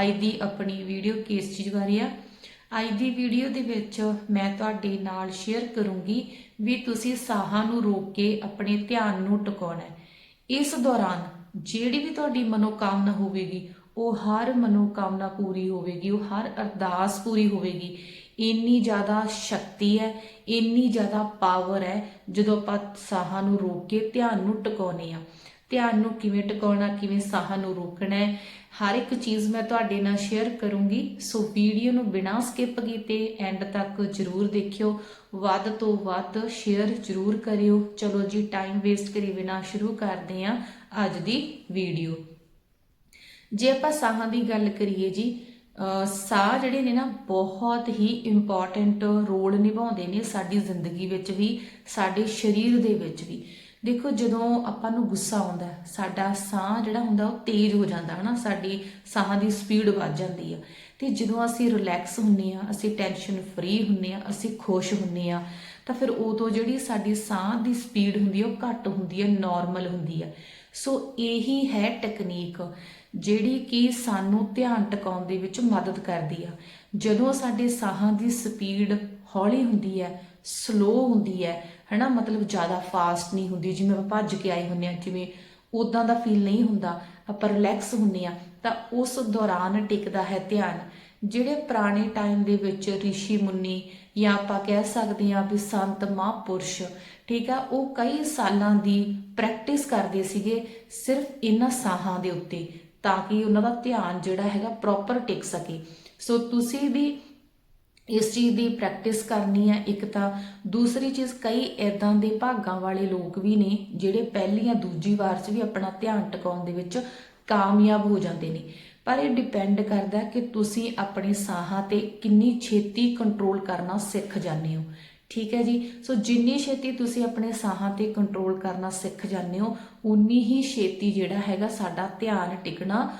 ਅੱਜ ਦੀ ਆਪਣੀ ਵੀਡੀਓ ਕਿਸ ਚੀਜ਼ ਬਾਰੇ ਆ? ਅੱਜ ਦੀ ਵੀਡੀਓ ਦੇ ਵਿੱਚ ਮੈਂ ਤੁਹਾਡੇ ਨਾਲ ਸ਼ੇਅਰ ਕਰੂੰਗੀ ਵੀ ਤੁਸੀਂ ਸਾਹਾਂ ਨੂੰ ਰੋਕ ਕੇ ਆਪਣੇ ਧਿਆਨ ਨੂੰ ਟਿਕਾਉਣਾ ਇਸ ਦੌਰਾਨ ਜਿਹੜੀ ਵੀ ਤੁਹਾਡੀ ਮਨੋਕਾਮਨਾ ਹੋਵੇਗੀ, ਉਹ ਹਰ ਮਨੋਕਾਮਨਾ ਪੂਰੀ ਹੋਵੇਗੀ, ਉਹ ਹਰ ਅਰਦਾਸ ਪੂਰੀ ਹੋਵੇਗੀ। ਇੰਨੀ ਜ਼ਿਆਦਾ ਸ਼ਕਤੀ ਹੈ, ਇੰਨੀ ਜ਼ਿਆਦਾ ਪਾਵਰ ਹੈ, ਜਦੋਂ ਆਪਾਂ ਸਾਹਾਂ ਨੂੰ ਰੋਕ ਕੇ ਧਿਆਨ ਨੂੰ ਟਿਕਾਉਨੇ ਆ ਧਿਆਨ ਨੂੰ ਕਿਵੇਂ ਟਿਕਾਉਣਾ, ਕਿਵੇਂ ਸਾਹਾਂ ਨੂੰ ਰੋਕਣਾ ਹੈ ਹਰ ਇੱਕ ਚੀਜ਼ ਮੈਂ ਤੁਹਾਡੇ ਨਾਲ ਸ਼ੇਅਰ ਕਰੂੰਗੀ। ਸੋ ਵੀਡੀਓ ਨੂੰ ਬਿਨਾਂ ਸਕਿਪ ਕੀਤੇ ਐਂਡ ਤੱਕ ਜਰੂਰ ਦੇਖਿਓ। ਵੱਧ ਤੋਂ ਵੱਧ ਸ਼ੇਅਰ ਜਰੂਰ ਕਰਿਓ। ਚਲੋ ਜੀ ਟਾਈਮ ਵੇਸਟ ਕਰੀ ਬਿਨਾਂ ਸ਼ੁਰੂ ਕਰਦੇ ਹਾਂ ਅੱਜ ਦੀ ਵੀਡੀਓ ਜੇ ਆਪਾਂ ਸਾਹਾਂ ਦੀ ਗੱਲ ਕਰੀਏ ਜੀ ਸਾਹ ਜਿਹੜੇ ਨੇ ਨਾ ਬਹੁਤ ਹੀ ਇੰਪੋਰਟੈਂਟ ਰੋਲ ਨਿਭਾਉਂਦੇ ਨੇ ਸਾਡੀ ਜ਼ਿੰਦਗੀ ਵਿੱਚ ਵੀ, ਸਾਡੇ ਸਰੀਰ ਦੇ ਵਿੱਚ ਵੀ। ਦੇਖੋ, ਜਦੋਂ ਆਪਾਂ ਨੂੰ ਗੁੱਸਾ ਆਉਂਦਾ ਸਾਡਾ ਸਾਹ ਜਿਹੜਾ ਹੁੰਦਾ ਉਹ ਤੇਜ਼ ਹੋ ਜਾਂਦਾ ਹਨਾ ਸਾਡੀ ਸਾਹ ਦੀ ਸਪੀਡ ਵੱਧ ਜਾਂਦੀ ਆ ਤੇ ਜਦੋਂ ਅਸੀਂ ਰਿਲੈਕਸ ਹੁੰਨੇ ਆ ਅਸੀਂ ਟੈਨਸ਼ਨ ਫਰੀ ਹੁੰਨੇ ਆ ਅਸੀਂ ਖੁਸ਼ ਹੁੰਨੇ ਆ ਤਾਂ ਫਿਰ ਉਦੋਂ ਜਿਹੜੀ ਸਾਡੀ ਸਾਹ ਦੀ ਸਪੀਡ ਹੁੰਦੀ ਆ ਉਹ ਘੱਟ ਹੁੰਦੀ ਆ ਨਾਰਮਲ ਹੁੰਦੀ ਆ ਸੋ ਇਹੀ ਹੈ ਟੈਕਨੀਕ ਜਿਹੜੀ ਕਿ ਸਾਨੂੰ ਧਿਆਨ ਟਿਕਾਉਣ ਦੇ ਵਿੱਚ ਮਦਦ ਕਰਦੀ ਆ। ਜਦੋਂ ਸਾਡੇ ਸਾਹਾਂ ਦੀ ਸਪੀਡ ਹੌਲੀ ਹੁੰਦੀ ਹੈ ਸਲੋ ਹੁੰਦੀ ਹੈ, ਹਨਾ? ਮਤਲਬ ਜ਼ਿਆਦਾ ਫਾਸਟ ਨਹੀਂ ਹੁੰਦੀ। ਜਿਵੇਂ ਆਪਾਂ ਭੱਜ ਕੇ ਆਏ ਹੁੰਨੇ ਆ ਜਿਵੇਂ ਉਦਾਂ ਦਾ ਫੀਲ ਨਹੀਂ ਹੁੰਦਾ, ਆਪਾਂ ਰਿਲੈਕਸ ਹੁੰਨੇ ਆ ਤਾਂ ਉਸ ਦੌਰਾਨ ਟਿਕਦਾ ਹੈ ਧਿਆਨ। ਜਿਹੜੇ ਪੁਰਾਣੇ ਟਾਈਮ ਦੇ ਵਿੱਚ ਰਿਸ਼ੀ ਮੁੰਨੀ ਜਾਂ ਆਪਾਂ ਕਹਿ ਸਕਦੇ ਹਾਂ ਵੀ ਸੰਤ ਮਹਾਂਪੁਰਸ਼, ਠੀਕ ਆ, ਉਹ ਕਈ ਸਾਲਾਂ ਦੀ ਪ੍ਰੈਕਟਿਸ ਕਰਦੇ ਸੀਗੇ ਸਿਰਫ ਇਹਨਾਂ ਸਾਹਾਂ ਦੇ ਉੱਤੇ, ਤਾਂ ਕਿ ਉਹਨਾਂ ਦਾ ਧਿਆਨ ਜਿਹੜਾ ਹੈਗਾ ਪ੍ਰੋਪਰ ਟਿਕ ਸਕੇ। ਸੋ ਤੁਸੀਂ ਵੀ ਇਸ ਚੀਜ਼ ਦੀ ਪ੍ਰੈਕਟਿਸ ਕਰਨੀ ਹੈ ਇੱਕ ਤਾਂ। ਦੂਸਰੀ ਚੀਜ਼, ਕਈ ਐਦਾਂ ਦੇ ਭਾਗਾਂ ਵਾਲੇ ਲੋਕ ਵੀ ਨੇ, ਜਿਹੜੇ ਪਹਿਲੀ ਜਾਂ ਦੂਜੀ ਵਾਰ 'ਚ ਵੀ ਆਪਣਾ ਧਿਆਨ ਟਿਕਾਉਣ ਦੇ ਵਿੱਚ ਕਾਮਯਾਬ ਹੋ ਜਾਂਦੇ ਨੇ। ਪਰ ਇਹ ਡਿਪੈਂਡ ਕਰਦਾ ਕਿ ਤੁਸੀਂ ਆਪਣੇ ਸਾਹਾਂ ਤੇ ਕਿੰਨੀ ਛੇਤੀ ਕੰਟਰੋਲ ਕਰਨਾ ਸਿੱਖ ਜਾਂਦੇ ਹੋ। ਠੀਕ ਹੈ ਜੀ? ਸੋ ਜਿੰਨੀ ਛੇਤੀ ਤੁਸੀਂ ਆਪਣੇ ਸਾਹਾਂ ਤੇ ਕੰਟਰੋਲ ਕਰਨਾ ਸਿੱਖ ਜਾਂਦੇ ਹੋ, ਉਨੀ ਹੀ ਛੇਤੀ ਜਿਹੜਾ ਹੈਗਾ ਸਾਡਾ ਧਿਆਨ ਟਿਕਣਾ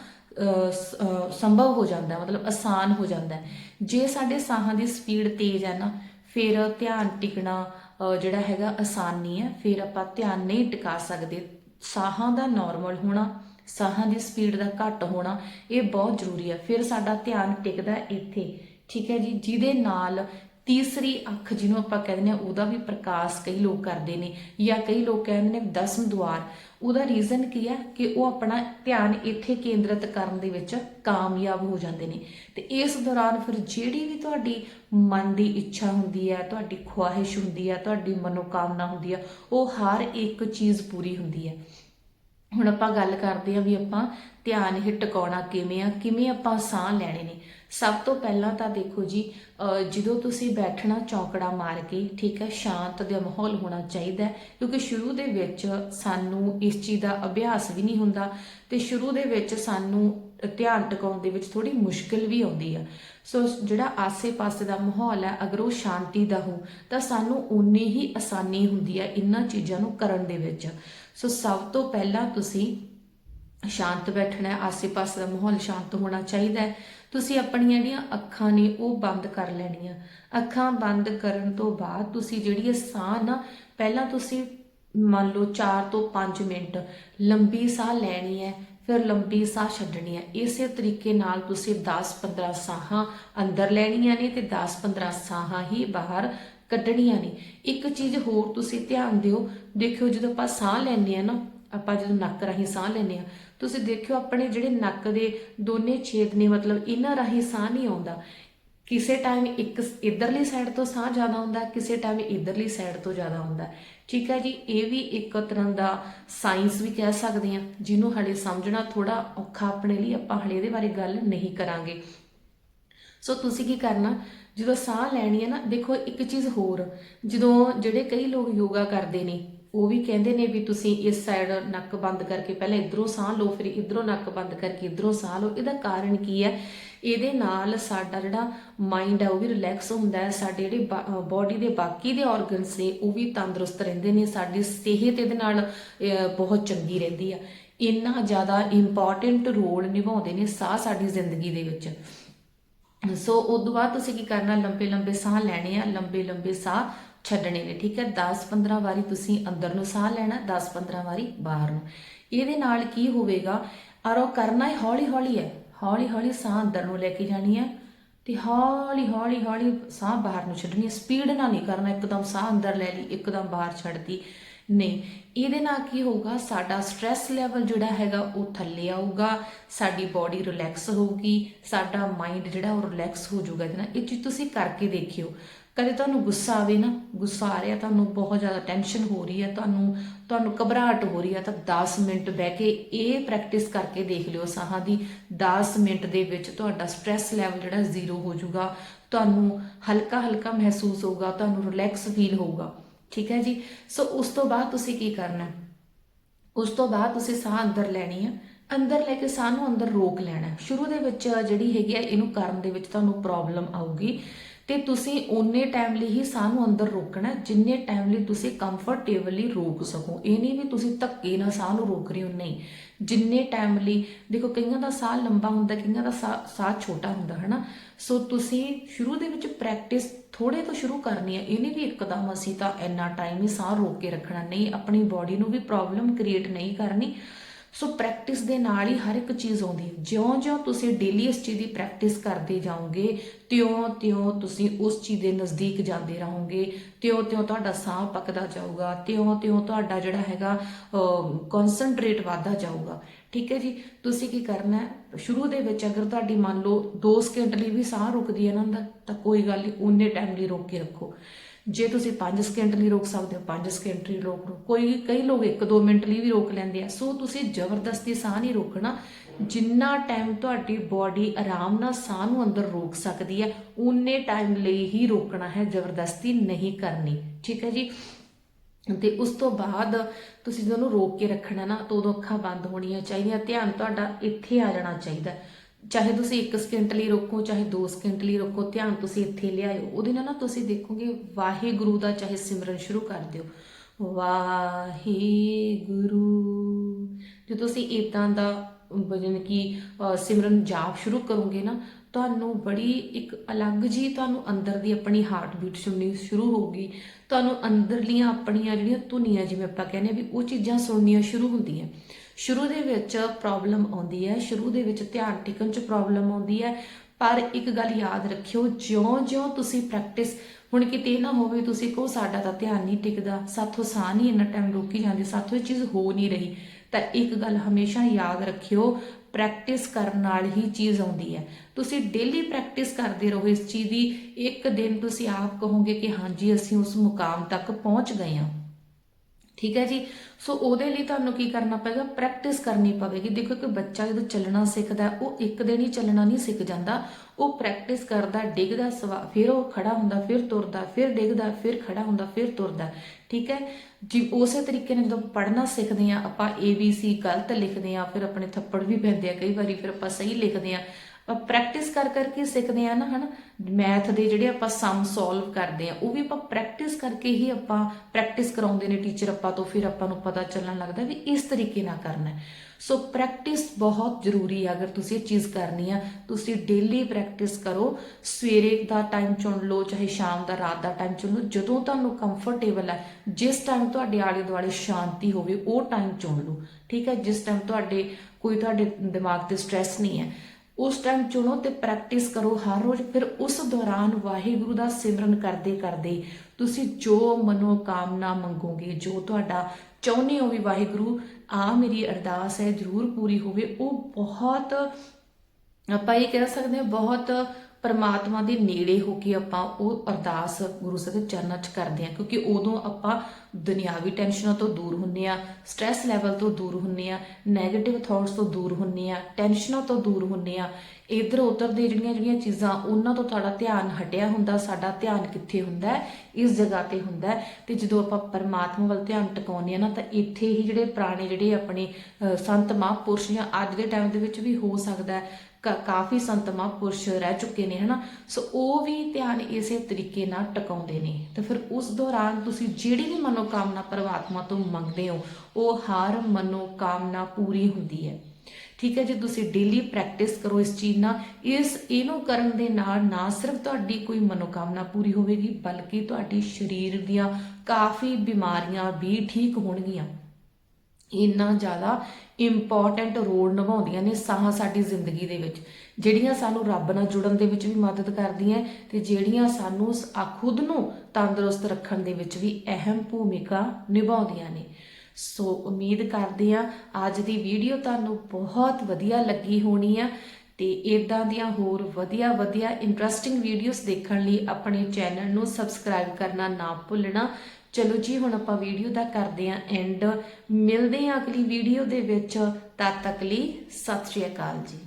ਸੰਭਵ ਹੋ ਜਾਂਦਾ ਮਤਲਬ ਆਸਾਨ ਹੋ ਜਾਂਦਾ ਜੇ ਸਾਡੇ ਸਾਹਾਂ ਦੀ ਸਪੀਡ ਤੇਜ਼ ਹੈ ਨਾ ਫਿਰ ਧਿਆਨ ਟਿਕਣਾ ਅਹ, ਜਿਹੜਾ ਹੈਗਾ ਆਸਾਨ ਨਹੀਂ ਹੈ। ਫਿਰ ਆਪਾਂ ਧਿਆਨ ਨਹੀਂ ਟਿਕਾ ਸਕਦੇ। ਸਾਹਾਂ ਦਾ ਨਾਰਮਲ ਹੋਣਾ ਸਾਹਾਂ ਦੀ ਸਪੀਡ ਦਾ ਘੱਟ ਹੋਣਾ ਇਹ ਬਹੁਤ ਜ਼ਰੂਰੀ ਹੈ। ਫਿਰ ਸਾਡਾ ਧਿਆਨ ਟਿਕਦਾ ਇੱਥੇ। ਠੀਕ ਹੈ ਜੀ? ਜਿਹਦੇ ਨਾਲ ਤੀਸਰੀ ਅੱਖ ਜਿਹਨੂੰ ਆਪਾਂ ਕਹਿੰਦੇ ਨੇ ਉਹਦਾ ਵੀ ਪ੍ਰਕਾਸ਼ ਕਈ ਲੋਕ ਕਰਦੇ ਨੇ ਜਾਂ ਕਈ ਲੋਕ ਕਹਿੰਦੇ ਨੇ ਦਸਮ ਦੁਆਰ। ਉਹਦਾ ਰੀਜ਼ਨ ਕੀ ਹੈ ਕਿ ਉਹ ਆਪਣਾ ਧਿਆਨ ਇੱਥੇ ਕੇਂਦਰਿਤ ਕਰਨ ਦੇ ਵਿੱਚ ਕਾਮਯਾਬ ਹੋ ਜਾਂਦੇ ਨੇ। ਤੇ ਇਸ ਦੌਰਾਨ ਫਿਰ ਜਿਹੜੀ ਵੀ ਤੁਹਾਡੀ ਮਨ ਦੀ ਇੱਛਾ ਹੁੰਦੀ ਹੈ, ਤੁਹਾਡੀ ਖੁਆਇਸ਼ ਹੁੰਦੀ ਹੈ, ਤੁਹਾਡੀ ਮਨੋਕਾਮਨਾ ਹੁੰਦੀ ਹੈ, ਉਹ ਹਰ ਇੱਕ ਚੀਜ਼ ਪੂਰੀ ਹੁੰਦੀ ਹੈ। ਹੁਣ ਆਪਾਂ ਗੱਲ ਕਰਦੇ ਹਾਂ ਵੀ ਆਪਾਂ ਧਿਆਨ ਇਹ ਟਿਕਾਉਣਾ ਕਿਵੇਂ ਆ, ਕਿਵੇਂ ਆਪਾਂ ਸਾਹ ਲੈਣੇ ਨੇ। ਸਭ ਤੋਂ ਪਹਿਲਾਂ ਤਾਂ ਦੇਖੋ ਜੀ ਜਦੋਂ ਤੁਸੀਂ ਬੈਠਣਾ ਚੌਂਕੜਾ ਮਾਰ ਕੇ, ਠੀਕ ਹੈ, ਸ਼ਾਂਤ ਦਾ ਮਾਹੌਲ ਹੋਣਾ ਚਾਹੀਦਾ ਕਿਉਂਕਿ ਸ਼ੁਰੂ ਦੇ ਵਿੱਚ ਸਾਨੂੰ ਇਸ ਚੀਜ਼ ਦਾ ਅਭਿਆਸ ਵੀ ਨਹੀਂ ਹੁੰਦਾ ਤੇ ਸ਼ੁਰੂ ਦੇ ਵਿੱਚ ਸਾਨੂੰ ਧਿਆਨ ਟਿਕਾਉਣ ਦੇ ਵਿੱਚ ਥੋੜੀ ਮੁਸ਼ਕਿਲ ਵੀ ਆਉਂਦੀ ਆ। ਸੋ ਜਿਹੜਾ ਆਸੇ-ਪਾਸੇ ਦਾ ਮਾਹੌਲ ਹੈ, ਅਗਰ ਉਹ ਸ਼ਾਂਤੀ ਦਾ ਹੋ, ਤਾਂ ਸਾਨੂੰ ਉਨੀ ਹੀ ਆਸਾਨੀ ਹੁੰਦੀ ਹੈ ਇਹਨਾਂ ਚੀਜ਼ਾਂ ਨੂੰ ਕਰਨ ਦੇ ਵਿੱਚ। ਸੋ ਸਭ ਤੋਂ ਪਹਿਲਾਂ ਤੁਸੀਂ ਸ਼ਾਂਤ ਬੈਠਣਾ ਹੈ, ਆਸੇ-ਪਾਸੇ ਦਾ ਮਾਹੌਲ ਸ਼ਾਂਤ ਹੋਣਾ ਚਾਹੀਦਾ ਹੈ। ਤੁਸੀਂ ਆਪਣੀਆਂ ਜਿਹੜੀਆਂ ਅੱਖਾਂ ਨੇ, ਉਹ ਬੰਦ ਕਰ ਲੈਣੀਆਂ। ਅੱਖਾਂ ਬੰਦ ਕਰਨ ਤੋਂ ਬਾਅਦ ਤੁਸੀਂ ਜਿਹੜੀ ਇਹ ਸਾਹ ਨਾ, ਪਹਿਲਾਂ ਤੁਸੀਂ ਮੰਨ ਲਓ 4 ਤੋਂ 5 ਮਿੰਟ ਲੰਬੀ ਸਾਹ ਲੈਣੀ ਹੈ, ਫਿਰ ਲੰਬੀ ਸਾਹ ਛੱਡਣੀ ਹੈ। ਇਸੇ ਤਰੀਕੇ ਨਾਲ ਤੁਸੀਂ 10-15 ਸਾਹਾਂ ਅੰਦਰ ਲੈਣੀਆਂ ਨੇ ਤੇ 10-15 ਸਾਹਾਂ ਹੀ ਬਾਹਰ ਕੱਢਣੀਆਂ ਨੇ। ਇੱਕ ਚੀਜ਼ ਹੋਰ ਤੁਸੀਂ ਧਿਆਨ ਦਿਓ, ਦੇਖਿਓ ਜਦੋਂ ਆਪਾਂ ਸਾਹ ਲੈਂਦੇ ਆ ਨਾ ਆਪਾਂ ਜਦੋਂ ਨੱਕ ਰਾਹੀਂ ਸਾਹ ਲੈਂਦੇ ਆ ਤੁਸੀਂ ਦੇਖਿਓ ਆਪਣੇ ਜਿਹੜੇ ਨੱਕ ਦੇ ਦੋਨੇ ਛੇਦ ਨੇ, ਮਤਲਬ ਇਹਨਾਂ ਰਾਹੀਂ ਸਾਹ ਨਹੀਂ ਆਉਂਦਾ। ਕਿਸੇ ਟਾਈਮ ਇੱਕ ਇਧਰਲੀ ਸਾਈਡ ਤੋਂ ਸਾਹ ਜ਼ਿਆਦਾ ਆਉਂਦਾ, ਕਿਸੇ ਟਾਈਮ ਇਧਰਲੀ ਸਾਈਡ ਤੋਂ ਜ਼ਿਆਦਾ ਆਉਂਦਾ। ਠੀਕ ਹੈ ਜੀ, ਇਹ ਵੀ ਇੱਕ ਤਰ੍ਹਾਂ ਦਾ ਸਾਇੰਸ ਵੀ ਕਹਿ ਸਕਦੇ ਆ ਜਿਹਨੂੰ ਹਲੇ ਸਮਝਣਾ ਥੋੜਾ ਔਖਾ ਆਪਣੇ ਲਈ, ਆਪਾਂ ਹਲੇ ਇਹਦੇ ਬਾਰੇ ਗੱਲ ਨਹੀਂ ਕਰਾਂਗੇ। ਸੋ ਤੁਸੀਂ ਕੀ ਕਰਨਾ, ਜਦੋਂ ਸਾਹ ਲੈਣੀ ਹੈ ਨਾ, ਦੇਖੋ ਇੱਕ ਚੀਜ਼ ਹੋਰ, ਜਦੋਂ ਜਿਹੜੇ ਕਈ ਲੋਕ ਯੋਗਾ ਕਰਦੇ ਨੇ ਉਹ ਵੀ ਕਹਿੰਦੇ ਨੇ ਵੀ ਤੁਸੀਂ ਇਸ ਸਾਈਡ ਨੱਕ ਬੰਦ ਕਰਕੇ ਪਹਿਲਾਂ ਇਧਰੋਂ ਸਾਹ ਲਓ, ਫਿਰ ਇਧਰੋਂ ਨੱਕ ਬੰਦ ਕਰਕੇ ਇਧਰੋਂ ਸਾਹ ਲਓ। ਇਹਦਾ ਕਾਰਨ ਕੀ ਹੈ? ਇਹਦੇ ਨਾਲ ਸਾਡਾ ਜਿਹੜਾ ਮਾਈਂਡ ਹੈ ਉਹ ਵੀ ਰਿਲੈਕਸ ਹੁੰਦਾ ਹੈ। ਸਾਡੇ ਜਿਹੜੇ ਬਾਡੀ ਦੇ ਬਾਕੀ ਦੇ ਆਰਗਨਸ ਨੇ, ਉਹ ਵੀ ਤੰਦਰੁਸਤ ਰਹਿੰਦੇ ਨੇ। ਸਾਡੀ ਸਿਹਤ ਇਹਦੇ ਨਾਲ ਬਹੁਤ ਚੰਗੀ ਰਹਿੰਦੀ ਆ। ਇੰਨਾ ਜ਼ਿਆਦਾ ਇੰਪੋਰਟੈਂਟ ਰੋਲ ਨਿਭਾਉਂਦੇ ਨੇ ਸਾਹ ਸਾਡੀ ਜ਼ਿੰਦਗੀ ਦੇ ਵਿੱਚ। ਸੋ ਉਦੋਂ ਬਾਅਦ ਤੁਸੀਂ ਕੀ ਕਰਨਾ? ਲੰਬੇ ਲੰਬੇ ਸਾਹ ਲੈਣੇ ਆ, ਲੰਬੇ ਲੰਬੇ ਸਾਹ ਛੱਡਣੇ ਨੇ, ਠੀਕ ਹੈ? 10-15 ਵਾਰੀ ਤੁਸੀਂ ਅੰਦਰ ਨੂੰ ਸਾਹ ਲੈਣਾ 10-15 ਵਾਰੀ ਬਾਹਰ ਨੂੰ ਇਹਦੇ ਨਾਲ ਕੀ ਹੋਵੇਗਾ? ਔਰ ਉਹ ਕਰਨਾ ਹੈ ਹੌਲੀ ਹੌਲੀ ਹੈ। ਹੌਲੀ ਹੌਲੀ ਸਾਹ ਅੰਦਰ ਨੂੰ ਲੈ ਕੇ ਜਾਣੀ ਹੈ ਤੇ ਹੌਲੀ ਹੌਲੀ ਹੌਲੀ ਸਾਹ ਬਾਹਰ ਨੂੰ ਛੱਡਣੀ ਸਪੀਡ ਨਾਲ ਨਹੀਂ ਕਰਨਾ, ਇੱਕਦਮ ਸਾਹ ਅੰਦਰ ਲੈ ਲਈ, ਇੱਕਦਮ ਬਾਹਰ ਛੱਡਦੀ ਨਹੀਂ ਇਹਦੇ ਨਾਲ ਕੀ ਹੋਊਗਾ? ਸਾਡਾ ਸਟ੍ਰੈਸ ਲੈਵਲ ਜਿਹੜਾ ਹੈਗਾ ਉਹ ਥੱਲੇ ਆਊਗਾ। ਸਾਡੀ ਬਾਡੀ ਰਿਲੈਕਸ ਹੋਊਗੀ। ਸਾਡਾ ਮਾਈਂਡ ਜਿਹੜਾ ਉਹ ਰਿਲੈਕਸ ਹੋ ਜਾਊਗਾ ਇਹਦੇ ਨਾਲ। ਇਹ ਚੀਜ਼ ਤੁਸੀਂ ਕਰਕੇ ਦੇਖਿਓ। ਕਦੇ ਤੁਹਾਨੂੰ ਗੁੱਸਾ ਆਵੇ ਨਾ, ਗੁੱਸਾ ਆ ਰਿਹਾ, ਤੁਹਾਨੂੰ ਬਹੁਤ ਜ਼ਿਆਦਾ ਟੈਨਸ਼ਨ ਹੋ ਰਹੀ ਹੈ, ਤੁਹਾਨੂੰ ਤੁਹਾਨੂੰ ਘਬਰਾਹਟ ਹੋ ਰਹੀ ਹੈ, ਤਾਂ 10 ਮਿੰਟ ਬਹਿ ਕੇ ਇਹ ਪ੍ਰੈਕਟਿਸ ਕਰਕੇ ਦੇਖ ਲਿਓ ਸਾਹਾਂ ਦੀ। 10 ਮਿੰਟ ਦੇ ਵਿੱਚ ਤੁਹਾਡਾ ਸਟ੍ਰੈਸ ਲੈਵਲ ਜਿਹੜਾ ਜ਼ੀਰੋ ਹੋ ਜਾਊਗਾ। ਤੁਹਾਨੂੰ ਹਲਕਾ ਹਲਕਾ ਮਹਿਸੂਸ ਹੋਊਗਾ, ਤੁਹਾਨੂੰ ਰਿਲੈਕਸ ਫੀਲ ਹੋਊਗਾ। ਠੀਕ ਹੈ ਜੀ? ਸੋ ਉਸ ਤੋਂ ਬਾਅਦ ਤੁਸੀਂ ਕੀ ਕਰਨਾ? ਉਸ ਤੋਂ ਬਾਅਦ ਤੁਸੀਂ ਸਾਹ ਅੰਦਰ ਲੈਣੀ ਹੈ ਅੰਦਰ ਲੈ ਕੇ ਸਾਹ ਨੂੰ ਅੰਦਰ ਰੋਕ ਲੈਣਾ। ਸ਼ੁਰੂ ਦੇ ਵਿੱਚ ਜਿਹੜੀ ਹੈਗੀ ਹੈ ਇਹਨੂੰ ਕਰਨ ਦੇ ਵਿੱਚ ਤੁਹਾਨੂੰ ਪ੍ਰੋਬਲਮ ਆਊਗੀ। ਤੇ ਤੁਸੀਂ ਓਨੇ ਟਾਈਮ ਲਈ ਹੀ ਸਾਹ ਨੂੰ ਅੰਦਰ ਰੋਕਣਾ, ਜਿੰਨੇ ਟਾਈਮ ਲਈ ਤੁਸੀਂ ਕੰਫਰਟੇਬਲੀ ਰੋਕ ਸਕੋ। ਇਹ ਨਹੀਂ ਵੀ ਤੁਸੀਂ ਧੱਕੇ ਨਾਲ ਸਾਹ ਨੂੰ ਰੋਕ ਰਹੇ ਹੋ, ਨਹੀਂ। ਜਿੰਨੇ ਟਾਈਮ ਲਈ, ਦੇਖੋ ਕਈਆਂ ਦਾ ਸਾਹ ਲੰਬਾ ਹੁੰਦਾ, ਕਈਆਂ ਦਾ ਸਾਹ ਸਾਹ ਛੋਟਾ ਹੁੰਦਾ ਹੈ ਨਾ ਸੋ ਤੁਸੀਂ ਸ਼ੁਰੂ ਦੇ ਵਿੱਚ ਪ੍ਰੈਕਟਿਸ ਥੋੜੇ ਤੋਂ ਸ਼ੁਰੂ ਕਰਨੀ ਹੈ, ਇਹਨੇ ਵੀ ਇੱਕਦਮ ਅਸੀਂ ਤਾਂ ਇੰਨਾ ਟਾਈਮ ਹੀ ਸਾਹ ਰੋਕ ਕੇ ਰੱਖਣਾ, ਨਹੀਂ, ਆਪਣੀ ਬਾਡੀ ਨੂੰ ਵੀ ਪ੍ਰੋਬਲਮ ਕ੍ਰੀਏਟ ਨਹੀਂ ਕਰਨੀ। ਸੋ ਪ੍ਰੈਕਟਿਸ ਦੇ ਨਾਲ ਹੀ ਹਰ ਇੱਕ ਚੀਜ਼ ਆਉਂਦੀ ਹੈ। ਜਿਉਂ-ਜਿਉਂ ਤੁਸੀਂ ਡੇਲੀ ਇਸ ਚੀਜ਼ ਦੀ ਪ੍ਰੈਕਟਿਸ ਕਰਦੇ ਜਾਓਗੇ ਤਿਉਂ-ਤਿਉਂ ਤੁਸੀਂ ਉਸ ਚੀਜ਼ ਦੇ ਨਜ਼ਦੀਕ ਜਾਂਦੇ ਰਹੋਗੇ ਤਿਉਂ-ਤਿਉਂ ਤੁਹਾਡਾ ਸਾਹ ਪੱਕਦਾ ਜਾਊਗਾ ਤਿਉਂ-ਤਿਉਂ ਤੁਹਾਡਾ ਜਿਹੜਾ ਹੈਗਾ ਕਨਸੈਂਟਰੇਟ ਵਧਦਾ ਜਾਊਗਾ। ਠੀਕ ਹੈ ਜੀ? ਤੁਸੀਂ ਕੀ ਕਰਨਾ ਹੈ? ਸ਼ੁਰੂ ਦੇ ਵਿੱਚ ਅਗਰ ਤੁਹਾਡੀ ਮੰਨ ਲਓ 2 ਸਕਿੰਟ ਲਈ ਵੀ ਸਾਹ ਰੁਕਦੀ ਹੈ ਨਾ ਤਾਂ- ਤਾਂ ਕੋਈ ਗੱਲ ਨਹੀਂ, ਉਨੇ ਟਾਈਮ ਲਈ ਰੋਕ ਕੇ ਰੱਖੋ। ਜੇ ਤੁਸੀਂ 5 ਸਕਿੰਟ ਲਈ ਰੋਕ ਸਕਦੇ ਹੋ 5 ਸਕਿੰਟ ਲਈ ਰੋਕ ਲਓ। ਕੋਈ ਕਈ ਲੋਕ 1-2 ਮਿੰਟ ਲਈ ਵੀ ਰੋਕ ਲੈਂਦੇ ਆ। ਸੋ ਤੁਸੀਂ ਜ਼ਬਰਦਸਤੀ ਸਾਹ ਨਹੀਂ ਰੋਕਣਾ। ਜਿੰਨਾ ਟਾਈਮ ਤੁਹਾਡੀ ਬਾਡੀ ਆਰਾਮ ਨਾਲ ਸਾਹ ਨੂੰ ਅੰਦਰ ਰੋਕ ਸਕਦੀ ਹੈ ਉਨੇ ਟਾਈਮ ਲਈ ਹੀ ਰੋਕਣਾ ਹੈ। ਜ਼ਬਰਦਸਤੀ ਨਹੀਂ ਕਰਨੀ। ਠੀਕ ਹੈ ਜੀ? ਤੇ ਉਸ ਤੋਂ ਬਾਅਦ ਤੁਸੀਂ ਜਦੋਂ ਰੋਕ ਕੇ ਰੱਖਣਾ ਨਾ, ਤਾਂ ਉਦੋਂ ਅੱਖਾਂ ਬੰਦ ਹੋਣੀਆਂ ਚਾਹੀਦੀਆਂ। ਧਿਆਨ ਤੁਹਾਡਾ ਇੱਥੇ ਆ ਜਾਣਾ ਚਾਹੀਦਾ। ਚਾਹੇ ਤੁਸੀਂ 1 ਸਕਿੰਟ ਲਈ ਰੋਕੋ, ਚਾਹੇ 2 ਸਕਿੰਟ ਲਈ ਰੋਕੋ, ਧਿਆਨ ਤੁਸੀਂ ਇੱਥੇ ਲਿਆਇਓ। ਉਹਦੇ ਨਾਲ ਨਾ ਤੁਸੀਂ ਦੇਖੋਗੇ ਵਾਹਿਗੁਰੂ ਦਾ ਚਾਹੇ ਸਿਮਰਨ ਸ਼ੁਰੂ ਕਰ ਦਿਓ। ਵਾਹਿਗੁਰੂ। ਜੇ ਤੁਸੀਂ ਇਦਾਂ ਦਾ ਭਜਨ ਕੀ ਸਿਮਰਨ ਜਾਪ ਸ਼ੁਰੂ ਕਰੋਗੇ ਨਾ, ਤੁਹਾਨੂੰ ਬੜੀ ਇੱਕ ਅਲੱਗ ਜੀ ਤੁਹਾਨੂੰ ਅੰਦਰ ਦੀ ਆਪਣੀ ਹਾਰਟ ਬੀਟ ਸੁਣਨੀ ਸ਼ੁਰੂ ਹੋਊਗੀ। ਤੁਹਾਨੂੰ ਅੰਦਰਲੀਆਂ ਆਪਣੀਆਂ ਜਿਹੜੀਆਂ ਧੁਨੀਆਂ ਜਿਵੇਂ ਆਪਾਂ ਕਹਿੰਦੇ ਆ ਵੀ ਉਹ ਚੀਜ਼ਾਂ ਸੁਣਨੀਆਂ ਸ਼ੁਰੂ ਹੁੰਦੀਆਂ। ਸ਼ੁਰੂ ਦੇ ਵਿੱਚ ਪ੍ਰੋਬਲਮ ਆਉਂਦੀ ਹੈ, ਸ਼ੁਰੂ ਦੇ ਵਿੱਚ ਧਿਆਨ ਟਿਕਣ 'ਚ ਪ੍ਰੋਬਲਮ ਆਉਂਦੀ ਹੈ, ਪਰ ਇੱਕ ਗੱਲ ਯਾਦ ਰੱਖਿਓ, ਜਿਉਂ-ਜਿਉਂ ਤੁਸੀਂ ਪ੍ਰੈਕਟਿਸ ਹੁਣ ਕਿਤੇ ਨਾ ਹੋਵੇ ਤੁਸੀਂ ਕਹੋ ਸਾਡਾ ਤਾਂ ਧਿਆਨ ਨਹੀਂ ਟਿਕਦਾ, ਸਾਥੋਂ ਸਾਹ ਨਹੀਂ ਇੰਨਾ ਟਾਈਮ ਰੋਕੀ ਜਾਂਦੀ, ਸਾਥੋਂ ਇਹ ਚੀਜ਼ ਹੋ ਨਹੀਂ ਰਹੀ। ਤਾਂ ਇੱਕ ਗੱਲ ਹਮੇਸ਼ਾ ਯਾਦ ਰੱਖਿਓ ਪ੍ਰੈਕਟਿਸ ਕਰਨ ਨਾਲ ਹੀ ਚੀਜ਼ ਆਉਂਦੀ ਹੈ। ਤੁਸੀਂ ਡੇਲੀ ਪ੍ਰੈਕਟਿਸ ਕਰਦੇ ਰਹੋ ਇਸ ਚੀਜ਼ ਦੀ, ਇੱਕ ਦਿਨ ਤੁਸੀਂ ਆਪ ਕਹੋਗੇ ਕਿ ਹਾਂਜੀ, ਅਸੀਂ ਉਸ ਮੁਕਾਮ ਤੱਕ ਪਹੁੰਚ ਗਏ ਹਾਂ। ਠੀਕ ਹੈ ਜੀ? ਸੋ ਉਹਦੇ ਲਈ ਤੁਹਾਨੂੰ ਕੀ ਕਰਨਾ ਪਏਗਾ? ਪ੍ਰੈਕਟਿਸ ਕਰਨੀ ਪਵੇਗੀ। ਦੇਖੋ ਕਿ ਬੱਚਾ ਜਦੋਂ ਚੱਲਣਾ ਸਿੱਖਦਾ, ਉਹ ਇੱਕ ਦਿਨ ਹੀ ਚੱਲਣਾ ਨਹੀਂ ਸਿੱਖ ਜਾਂਦਾ। ਉਹ ਪ੍ਰੈਕਟਿਸ ਕਰਦਾ, ਡਿੱਗਦਾ, ਸਵਾ ਫਿਰ ਉਹ ਖੜਾ ਹੁੰਦਾ, ਫਿਰ ਤੁਰਦਾ, ਫਿਰ ਡਿੱਗਦਾ, ਫਿਰ ਖੜਾ ਹੁੰਦਾ, ਫਿਰ ਤੁਰਦਾ। ਠੀਕ ਹੈ? ਜੀ, ਉਸੇ ਤਰੀਕੇ ਨਾਲ ਜਦੋਂ ਪੜ੍ਹਨਾ ਸਿੱਖਦੇ ਆ ਆਪਾਂ ABC ਗਲਤ ਲਿਖਦੇ ਆ ਫਿਰ ਆਪਣੇ ਥੱਪੜ ਵੀ ਪੈਂਦੇ ਆ ਕਈ ਵਾਰੀ, ਫਿਰ ਆਪਾਂ ਸਹੀ ਲਿਖਦੇ ਆ ਪ੍ਰੈਕਟਿਸ ਕਰ ਕਰਕੇ ਸਿੱਖਦੇ ਆ ਨਾ, ਹਨਾ? ਮੈਥ ਦੇ ਜਿਹੜੇ ਆਪਾਂ ਸਮ ਸੋਲਵ ਕਰਦੇ ਆ, ਉਹ ਵੀ ਆਪਾਂ ਪ੍ਰੈਕਟਿਸ ਕਰਕੇ ਹੀ ਆਪਾਂ ਪ੍ਰੈਕਟਿਸ ਕਰਾਉਂਦੇ ਨੇ ਟੀਚਰ ਆਪਾਂ ਤੋਂ, ਫਿਰ ਆਪਾਂ ਨੂੰ ਪਤਾ ਚੱਲਣ ਲੱਗਦਾ ਵੀ ਇਸ ਤਰੀਕੇ ਨਾਲ ਕਰਨਾ ਹੈ। ਸੋ ਪ੍ਰੈਕਟਿਸ ਬਹੁਤ ਜ਼ਰੂਰੀ ਹੈ ਅਗਰ ਤੁਸੀਂ ਇਹ ਚੀਜ਼ ਕਰਨੀ ਆ, ਤੁਸੀਂ ਡੇਲੀ ਪ੍ਰੈਕਟਿਸ ਕਰੋ। ਸਵੇਰੇ ਦਾ ਟਾਈਮ ਚੁਣ ਲਓ, ਚਾਹੇ ਸ਼ਾਮ ਦਾ, ਰਾਤ ਦਾ ਟਾਈਮ ਚੁਣ ਲਓ, ਜਦੋਂ ਤੁਹਾਨੂੰ ਕੰਫਰਟੇਬਲ ਹੈ ਜਿਸ ਟਾਈਮ ਤੁਹਾਡੇ ਆਲੇ ਦੁਆਲੇ ਸ਼ਾਂਤੀ ਹੋਵੇ, ਉਹ ਟਾਈਮ ਚੁਣ ਲਓ। ਠੀਕ ਹੈ? ਜਿਸ ਟਾਈਮ ਤੁਹਾਡੇ, ਕੋਈ ਤੁਹਾਡੇ ਦਿਮਾਗ ਤੇ ਸਟ੍ਰੈਸ ਨਹੀਂ ਹੈ। ਉਸ ਟਾਈਮ ਚੁਣੋ ਤੇ ਪ੍ਰੈਕਟਿਸ ਕਰੋ ਹਰ ਰੋਜ਼। ਫਿਰ ਉਸ ਦੌਰਾਨ ਵਾਹਿਗੁਰੂ ਦਾ ਸਿਮਰਨ ਕਰਦੇ ਕਰਦੇ ਤੁਸੀਂ ਜੋ ਮਨੋ ਕਾਮਨਾ ਮੰਗੋਗੇ, ਜੋ ਤੁਹਾਡਾ ਚਾਹੁੰਦੇ ਹੋ ਵੀ ਵਾਹਿਗੁਰੂ ਆ ਮੇਰੀ ਅਰਦਾਸ ਹੈ, ਜ਼ਰੂਰ ਪੂਰੀ ਹੋਵੇ, ਉਹ ਬਹੁਤ ਆਪਾਂ ਇਹ ਕਹਿ ਸਕਦੇ ਹਾਂ, ਬਹੁਤ ਪਰਮਾਤਮਾ ਦੇ ਨੇੜੇ ਹੋ ਕੇ ਆਪਾਂ ਉਹ ਅਰਦਾਸ ਗੁਰੂ ਸਾਹਿਬ ਦੇ ਚਰਨਾਂ 'ਚ ਕਰਦੇ ਹਾਂ। ਕਿਉਂਕਿ ਉਦੋਂ ਆਪਾਂ ਦੁਨਿਆਵੀ ਟੈਨਸ਼ਨਾਂ ਤੋਂ ਦੂਰ ਹੁੰਨੇ ਆ ਸਟ੍ਰੈਸ ਲੈਵਲ ਤੋਂ ਦੂਰ ਹੁੰਨੇ ਆ 네ਗੇਟਿਵ ਥਾਟਸ ਤੋਂ ਦੂਰ ਹੁੰਨੇ ਆ ਟੈਨਸ਼ਨਾਂ ਤੋਂ ਦੂਰ ਹੁੰਨੇ ਆ। ਇਧਰ ਉਧਰ ਦੇ ਜਿਹੜੀਆਂ ਜਿਹੜੀਆਂ ਚੀਜ਼ਾਂ, ਉਹਨਾਂ ਤੋਂ ਤੁਹਾਡਾ ਧਿਆਨ ਹਟਿਆ ਹੁੰਦਾ, ਸਾਡਾ ਧਿਆਨ ਕਿੱਥੇ ਹੁੰਦਾ ਇਸ ਜਗ੍ਹਾ ਤੇ ਹੁੰਦਾ ਹੈ। ਤੇ ਜਦੋਂ ਆਪਾਂ ਪਰਮਾਤਮਾ ਵੱਲ ਧਿਆਨ ਟਿਕਾਉਂਦੇ ਆ ਨਾ, ਤਾਂ ਇੱਥੇ ਹੀ ਜਿਹੜੇ ਪੁਰਾਣੇ ਜਿਹੜੇ ਆਪਣੇ ਸੰਤ ਮਹਾਂਪੁਰਸ਼ ਜਾਂ ਅੱਜ ਦੇ ਟਾਈਮ ਦੇ ਵਿੱਚ ਵੀ ਹੋ ਸਕਦਾ ਕਾਫੀ ਸੰਤ ਮਹਾਂਪੁਰਸ਼ ਰਹਿ ਚੁੱਕੇ ਨੇ, ਹਨਾ? ਸੋ ਉਹ ਵੀ ਧਿਆਨ ਇਸੇ ਤਰੀਕੇ ਨਾਲ ਟਿਕਾਉਂਦੇ ਨੇ। ਤੇ ਫਿਰ ਉਸ ਦੌਰਾਨ ਤੁਸੀਂ ਜਿਹੜੀ ਵੀ ਮਨੋਕਾਮਨਾ ਪਰਮਾਤਮਾ ਤੋਂ ਮੰਗਦੇ ਹੋ, ਉਹ ਹਰ ਮਨੋਕਾਮਨਾ ਪੂਰੀ ਹੁੰਦੀ ਹੈ। ਠੀਕ ਹੈ ਜੇ, ਤੁਸੀਂ ਡੇਲੀ ਪ੍ਰੈਕਟਿਸ ਕਰੋ ਇਸ ਚੀਜ਼ ਨਾਲ। ਇਸ, ਇਹਨੂੰ ਕਰਨ ਦੇ ਨਾਲ ਨਾ ਸਿਰਫ ਤੁਹਾਡੀ ਕੋਈ ਮਨੋਕਾਮਨਾ ਪੂਰੀ ਹੋਵੇਗੀ, ਬਲਕਿ ਤੁਹਾਡੀ ਸਰੀਰ ਦੀਆਂ ਕਾਫੀ ਬਿਮਾਰੀਆਂ ਵੀ ਠੀਕ ਹੋਣਗੀਆਂ। ਇੰਨਾ ਜ਼ਿਆਦਾ ਇੰਪੋਰਟੈਂਟ ਰੋਲ ਨਿਭਾਉਂਦੀਆਂ ਨੇ ਸਾਹ ਸਾਡੀ ਜ਼ਿੰਦਗੀ ਦੇ ਵਿੱਚ। ਜਿਹੜੀਆਂ ਸਾਨੂੰ ਰੱਬ ਨਾਲ ਜੁੜਨ ਦੇ ਵਿੱਚ ਵੀ ਮਦਦ ਕਰਦੀਆਂ ਤੇ ਜਿਹੜੀਆਂ ਸਾਨੂੰ ਖੁਦ ਨੂੰ ਤੰਦਰੁਸਤ ਰੱਖਣ ਦੇ ਵਿੱਚ ਵੀ ਅਹਿਮ ਭੂਮਿਕਾ ਨਿਭਾਉਂਦੀਆਂ ਨੇ। ਸੋ ਉਮੀਦ ਕਰਦੇ ਆ ਅੱਜ ਦੀ ਵੀਡੀਓ ਤੁਹਾਨੂੰ ਬਹੁਤ ਵਧੀਆ ਲੱਗੀ ਹੋਣੀ ਆ। ਤੇ ਇਦਾਂ ਦੀਆਂ ਹੋਰ ਵਧੀਆ ਵਧੀਆ ਇੰਟਰਸਟਿੰਗ ਵੀਡੀਓਜ਼ ਦੇਖਣ ਲਈ ਆਪਣੇ ਚੈਨਲ ਨੂੰ ਸਬਸਕ੍ਰਾਈਬ ਕਰਨਾ ਨਾ ਭੁੱਲਣਾ। ਚਲੋ ਜੀ, ਹੁਣ ਆਪਾਂ ਵੀਡੀਓ ਦਾ ਕਰਦੇ ਆਂ ਐਂਡ ਮਿਲਦੇ ਆਂ ਅਗਲੀ ਵੀਡੀਓ ਦੇ ਵਿੱਚ। ਤਦ ਤੱਕ ਲਈ ਸਤਿ ਸ਼੍ਰੀ ਅਕਾਲ ਜੀ।